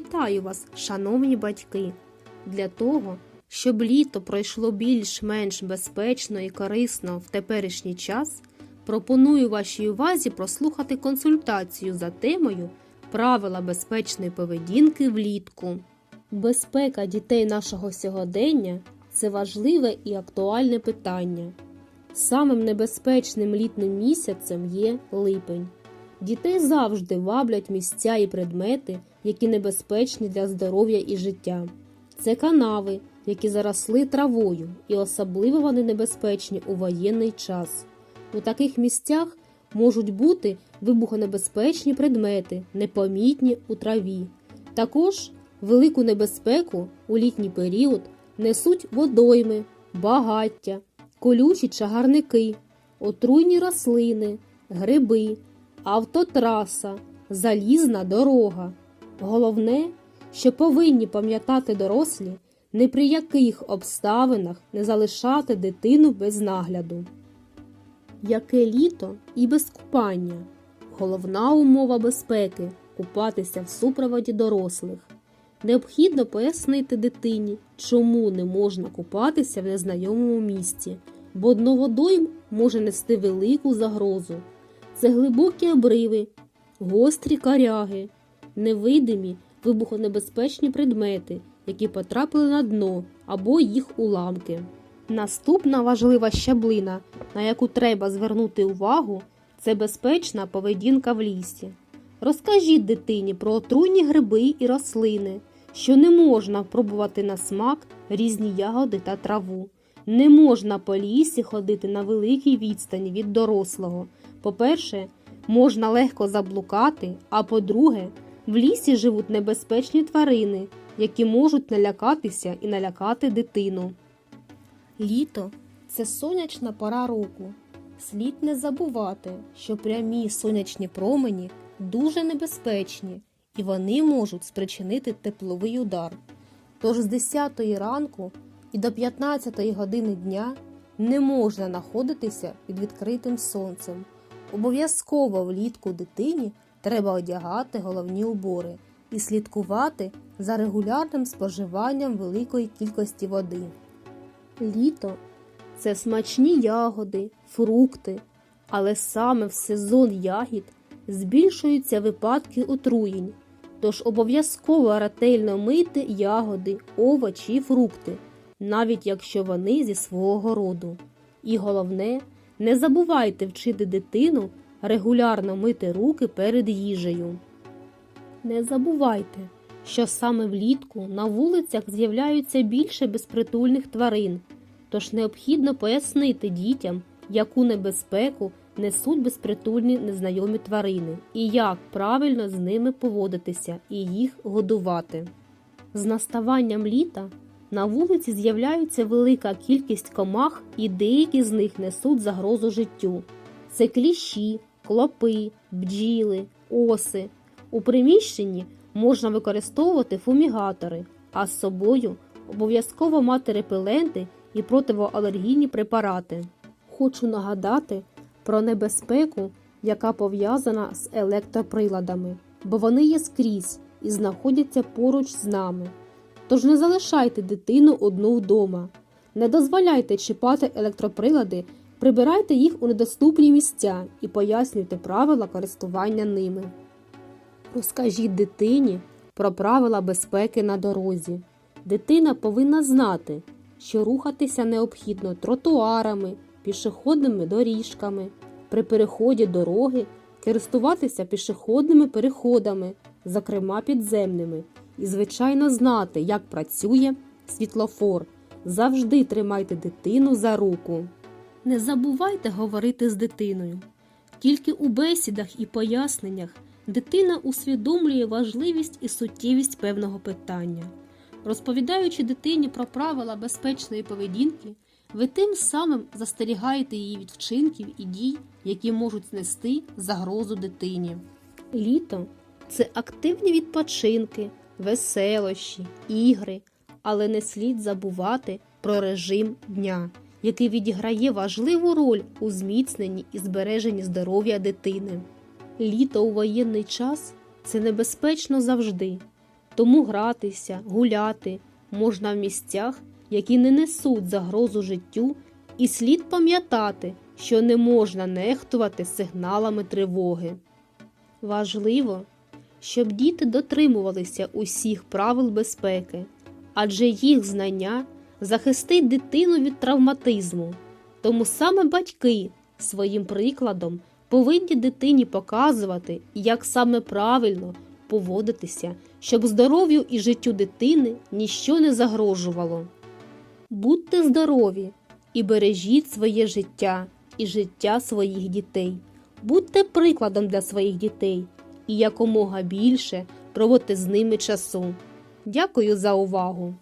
Вітаю вас, шановні батьки! Для того, щоб літо пройшло більш-менш безпечно і корисно в теперішній час, пропоную вашій увазі прослухати консультацію за темою Правила безпечної поведінки влітку. Безпека дітей нашого сьогодення це важливе і актуальне питання. Самим небезпечним літним місяцем є липень. Дітей завжди ваблять місця і предмети, які небезпечні для здоров'я і життя. Це канави, які заросли травою, і особливо вони небезпечні у воєнний час. У таких місцях можуть бути вибухонебезпечні предмети, непомітні у траві. Також велику небезпеку у літній період несуть водойми, багаття, колючі чагарники, отруйні рослини, гриби, автотраса, залізна дорога. Головне, що повинні пам'ятати дорослі, ні при яких обставинах не залишати дитину без нагляду. Яке літо і без купання. Головна умова безпеки купатися в супроводі дорослих. Необхідно пояснити дитині, чому не можна купатися в незнайомому місці, бо дно водойм може нести велику загрозу. Це глибокі обриви, гострі коряги, невидимі вибухонебезпечні предмети, які потрапили на дно або їх уламки. Наступна важлива щаблина, на яку треба звернути увагу, це безпечна поведінка в лісі. Розкажіть дитині про отруйні гриби і рослини, що не можна пробувати на смак різні ягоди та траву. Не можна по лісі ходити на великій відстані від дорослого. По-перше, можна легко заблукати, а по-друге, в лісі живуть небезпечні тварини, які можуть налякатися і налякати дитину. Літо це сонячна пора року. Слід не забувати, що прямі сонячні промені дуже небезпечні і вони можуть спричинити тепловий удар. Тож з 10 ранку і до 15 години дня не можна знаходитися під відкритим сонцем. Обов'язково влітку дитині треба одягати головні убори і слідкувати за регулярним споживанням великої кількості води. Літо це смачні ягоди, фрукти, але саме в сезон ягід збільшуються випадки отруєнь, тож обов'язково ретельно мити ягоди, овочі і фрукти, навіть якщо вони зі свого городу. І головне, не забувайте вчити дитину регулярно мити руки перед їжею. Не забувайте, що саме влітку на вулицях з'являються більше безпритульних тварин, тож необхідно пояснити дітям, яку небезпеку несуть безпритульні незнайомі тварини і як правильно з ними поводитися і їх годувати. З наставанням літа на вулиці з'являється велика кількість комах, і деякі з них несуть загрозу життю. Це кліщі, клопи, бджіли, оси. У приміщенні можна використовувати фумігатори, а з собою обов'язково мати репеленти і противоалергійні препарати. Хочу нагадати про небезпеку, яка пов'язана з електроприладами, бо вони є скрізь і знаходяться поруч з нами. Тож не залишайте дитину одну вдома, не дозволяйте чіпати електроприлади, прибирайте їх у недоступні місця і пояснюйте правила користування ними. Розкажіть дитині про правила безпеки на дорозі. Дитина повинна знати, що рухатися необхідно тротуарами, пішохідними доріжками, при переході дороги користуватися пішохідними переходами, зокрема підземними, і, звичайно, знати, як працює світлофор. Завжди тримайте дитину за руку. Не забувайте говорити з дитиною. Тільки у бесідах і поясненнях дитина усвідомлює важливість і суттєвість певного питання. Розповідаючи дитині про правила безпечної поведінки, ви тим самим застерігаєте її від вчинків і дій, які можуть знести загрозу дитині. Літо це активні відпочинки, веселощі, ігри, але не слід забувати про режим дня, який відіграє важливу роль у зміцненні і збереженні здоров'я дитини. Літо у воєнний час це небезпечно завжди. тому гратися, гуляти можна в місцях, які не несуть загрозу життю, і слід пам'ятати, що не можна нехтувати сигналами тривоги. Важливо, щоб діти дотримувалися усіх правил безпеки, адже їх знання захистить дитину від травматизму. Тому саме батьки своїм прикладом повинні дитині показувати, як саме правильно поводитися, щоб здоров'ю і життю дитини ніщо не загрожувало. Будьте здорові і бережіть своє життя і життя своїх дітей. Будьте прикладом для своїх дітей і якомога більше проводьте з ними часу. Дякую за увагу!